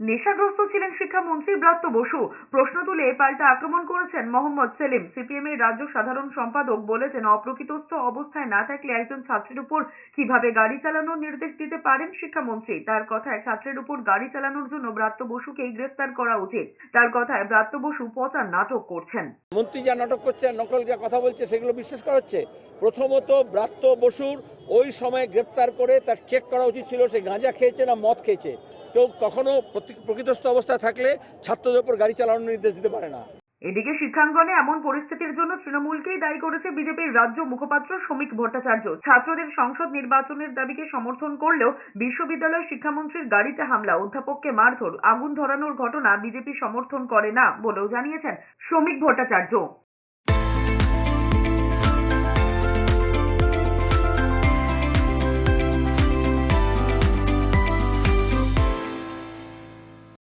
নেশাগ্রস্ত ছিলেন শিক্ষামন্ত্রী ব্রাত্য বসু। প্রশ্ন তুলে পাল্টা আক্রমণ করেছেন মোহাম্মদ সেলিম। সিপিএম এর রাজ্য সাধারণ সম্পাদক বলেছেন, অপ্রকৃতস্থ অবস্থায় না থাকলে একজন ছাত্রের উপর কীভাবে গাড়ি চালানোর নির্দেশ দিতে পারেন শিক্ষামন্ত্রী? তার কথায় ছাত্রের উপর গাড়ি চালানোর জন্য ব্রাত্য বসুকেই গ্রেফতার করা উচিত। তার কথায় ব্রাত্য বসু পচার নাটক করছেন। মন্ত্রী যা নাটক করছে নকল যা কথা বলছে সেগুলো বিশ্বাস করা হচ্ছে? প্রথমত ব্রাত্য বসুর ওই সময় গ্রেপ্তার করে তার চেক করা উচিত ছিল, সে গাঁজা খেয়েছে না মদ খেয়েছে? কেউ কখনো প্রকৃতস্থ অবস্থায় থাকলে ছাত্রদের উপর গাড়ি চালানোর নির্দেশ দিতে পারে না। এদিকে শিক্ষাঙ্গনে এমন পরিস্থিতির জন্য তৃণমূলকেই দায়ী করেছে বিজেপির রাজ্য মুখপাত্র শ্রমিক ভট্টাচার্য। ছাত্রদের সংসদ নির্বাচনের দাবিকে সমর্থন করলেও বিশ্ববিদ্যালয় শিক্ষামন্ত্রীর গাড়িতে হামলা, অধ্যাপককে মারধর, আগুন ধরানোর ঘটনা বিজেপি সমর্থন করে না বলেও জানিয়েছেন শ্রমিক ভট্টাচার্য।